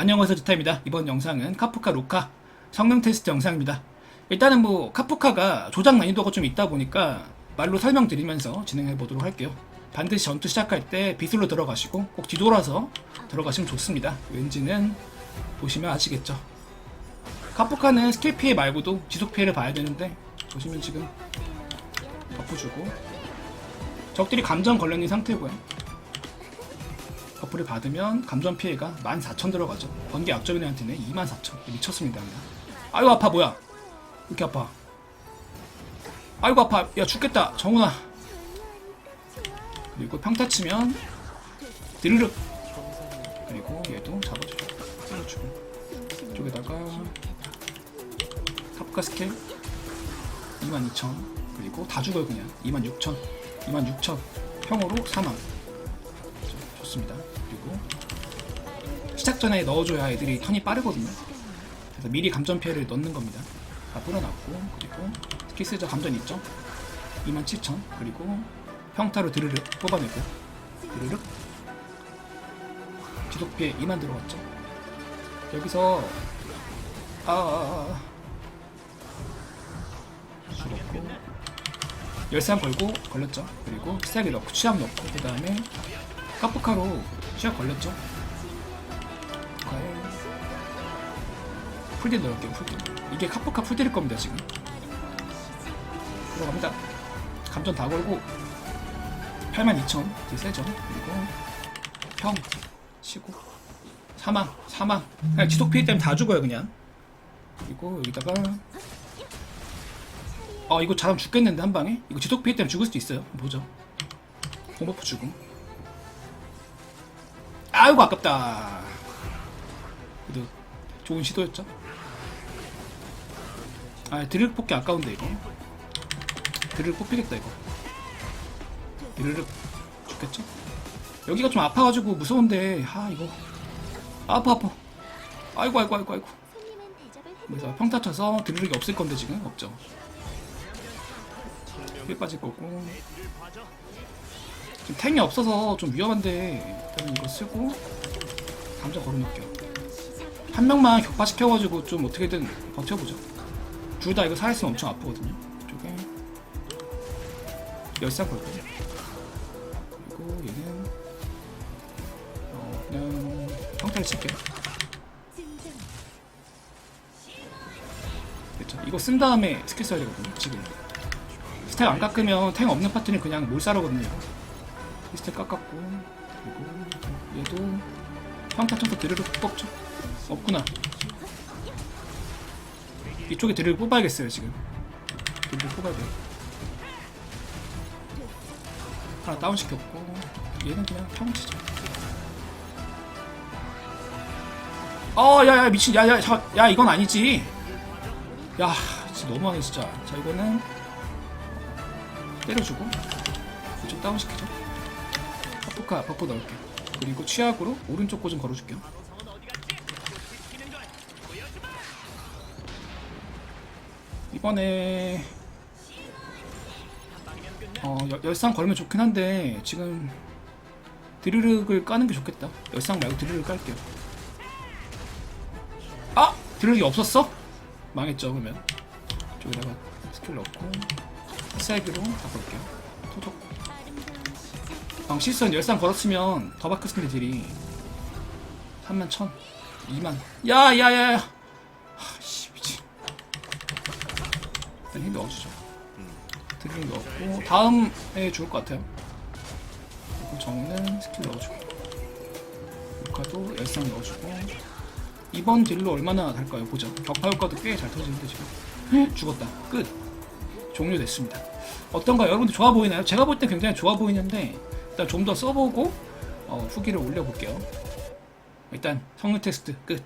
안녕하세요 지타입니다. 이번 영상은 카프카 로카 성능 테스트 영상입니다. 일단은 뭐 카프카가 조작 난이도가 좀 있다 보니까 말로 설명드리면서 진행해 보도록 할게요. 반드시 전투 시작할 때 비술로 들어가시고 꼭 뒤돌아서 들어가시면 좋습니다. 왠지는 보시면 아시겠죠. 카프카는 스킬 피해 말고도 지속 피해를 봐야 되는데 보시면 지금 버프 주고 적들이 감정 걸려 있는 상태고요. 버프를 받으면 감전 피해가 14,000 들어가죠. 번개 애한테는 24,000. 미쳤습니다. 그냥. 아이고 아파 뭐야? 왜 이렇게 아파? 아이고 아파. 야 죽겠다. 정훈아. 그리고 평타 치면 드르륵. 그리고 얘도 잡아주죠. 찔러주고. 이쪽에다가 카프카 스킬 22,000. 그리고 다 죽어요 그냥. 26,000. 26,000. 평으로 사망. 좋습니다. 그리고 시작 전에 넣어줘야 애들이 턴이 빠르거든요. 그래서 미리 감전 피해를 넣는 겁니다. 다 뿌려놨고 그리고 스키스저 감전 있죠? 27,000 그리고 평타로 드르륵 뽑아내고 드르륵 지속 피해 2만 들어갔죠. 여기서 아, 아, 아. 죽었고 열상 걸고 걸렸죠. 그리고 피사기 넣고 취약 넣고 그 다음에 카프카로 시작 걸렸죠? 과연? 풀딜 넣을게요 풀딜. 이게 카프카 풀딜일 겁니다 지금. 들어갑니다. 감전 다 걸고 82,000 이제 세죠? 그리고 평 치고 사망 사망. 그냥 지속 피해 때문에 다 죽어요 그냥. 그리고 여기다가 아 이거 잘하면 죽겠는데 한 방에? 이거 지속 피해 때문에 죽을 수도 있어요. 보죠. 공버프 죽음 아이고 아깝다. 그래도 좋은 시도였죠. 아 드르륵 뽑기 아까운데 이거. 드르륵 뽑히겠다 이거. 드르륵 죽겠죠? 여기가 좀 아파가지고 무서운데 아 이거 아파 아파. 아이고 아이고 아이고 아이고. 그래서 평타 쳐서 드르륵이 없을 건데 지금 없죠. 힐 빠질 거고. 지금 탱이 없어서 좀 위험한데 일단 이거 쓰고 감자 걸어놓을게요. 한 명만 격파시켜가지고 좀 어떻게든 버텨보죠 둘다 이거 살았으면 엄청 아프거든요. 이쪽에 열상 걸고 그리고 얘는 어 그냥 평타를 칠게요. 됐죠 이거 쓴 다음에 스킬 써야 되거든요 지금. 스택 안 깎으면 탱 없는 파트는 그냥 몰살하거든요 스택 깎았고 그리고 얘도 평타 쳐서 드르륵 뽑죠. 없구나. 이쪽에 드르륵 뽑아야겠어요 지금. 드르륵 뽑아야 돼요 하나 다운 시켰고 얘는 그냥 평 치죠. 어 야야 미친 야야 야, 야 이건 아니지. 야 진짜 너무하네 진짜. 자 이거는 때려주고 이쪽 다운 시키죠 버프카 버프 넣을게요 그리고 취약으로 오른쪽 고좀 걸어줄게요 이번에 어 열- 열상 걸면 좋긴 한데 지금 드르륵을 까는 게 좋겠다. 열상 말고 드르륵 깔게요. 아! 드르륵이 없었어? 망했죠 그러면. 저기다가 스킬 넣고 사이드로 다 걸게요. 토독 방 실선 열상 걸었으면 더 바크스인데 딜이. 3만 1000 2만. 야야야야. 하씨 미친. 일단 힘 넣어주죠. 드링 넣었고 다음에 좋을 것 같아요. 그리고 정우는 스킬 넣어주고 루카도 열상 넣어주고. 이번 딜로 얼마나 갈까요? 보자. 격파 효과도 꽤 잘 터지는데 지금. 죽었다. 끝. 종료됐습니다. 어떤가요? 여러분들 좋아 보이나요? 제가 볼 때 굉장히 좋아 보이는데 일단 좀 더 써보고 어, 후기를 올려볼게요. 일단 성능 테스트 끝.